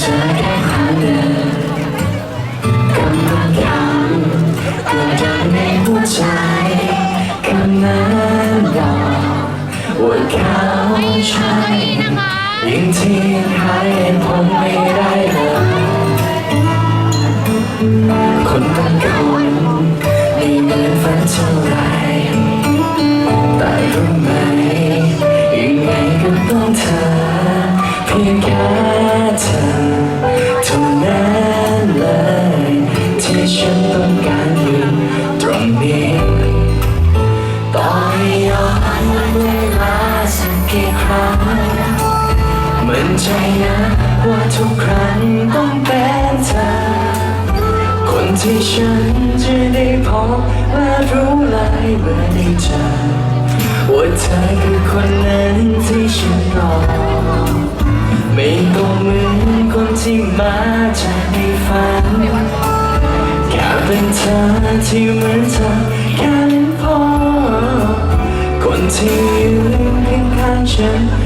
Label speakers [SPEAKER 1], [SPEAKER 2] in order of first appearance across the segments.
[SPEAKER 1] เจอแค่ครั้งเดียวกำลังคำเกิดจากในหัวใจคำนั้นบอกว่าเขาใช่ยิ่งที่หาเหตุผลไม่ได้เลยคนบางคนไม่เหมือนฝันเท่าไรแต่รู้ไหมยังไงก็ต้องเธอเพียงแค่ เท่านั้นเลย ที่ฉันต้องการอยู่ตรงนี้ต่อให้ย้อนเวลาสักกี่ครั้งเหมันใจนะว่าทุกครั้งต้องเป็นเธอ คนที่ฉันจะได้พบและรู้เลยเมื่อได้เจอว่าเธอคือคนนั้นที่ฉันรอไม่ต้องเหมือน ที่มาจากในฝันแค่เป็นเธอที่เหมือนเธอแค่นั้นพอคนที่ยืนเคียงข้างฉัน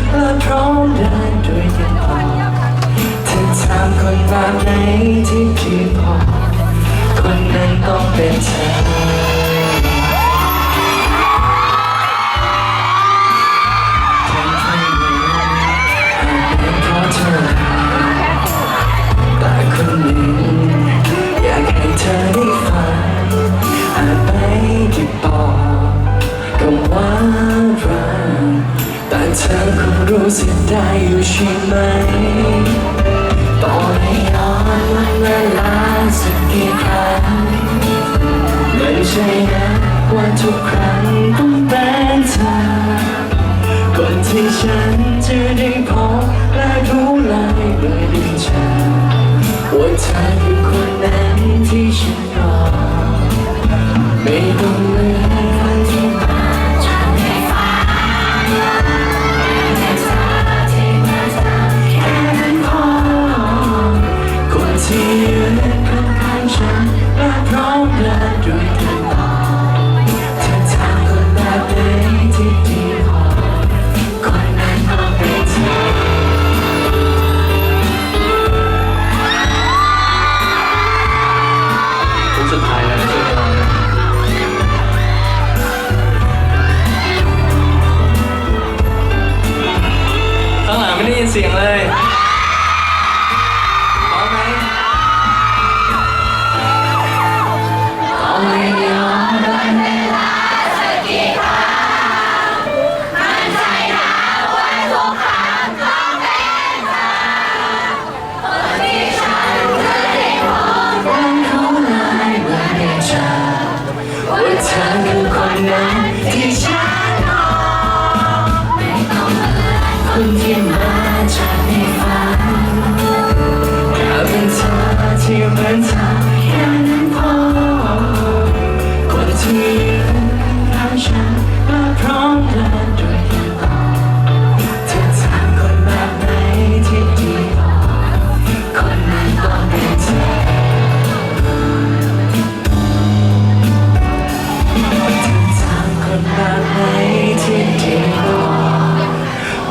[SPEAKER 1] ว่ารักแต่เธอคงรู้สึกได้อยู่ใช่ไหมต่อให้ย้อนวันเวลาสักกี่ครั้งไม่ใช่นะว่าทุกครั้งต้องเป็นเธอก่อนที่ฉันจะได้พบและรู้เลยเมื่อได้เจอว่าเธอคือคนนั้นที่ฉันรอไม่ต้องเหมือน ที่ดีพอ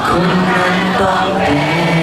[SPEAKER 1] คนนั้นต้อง
[SPEAKER 2] แป็
[SPEAKER 1] น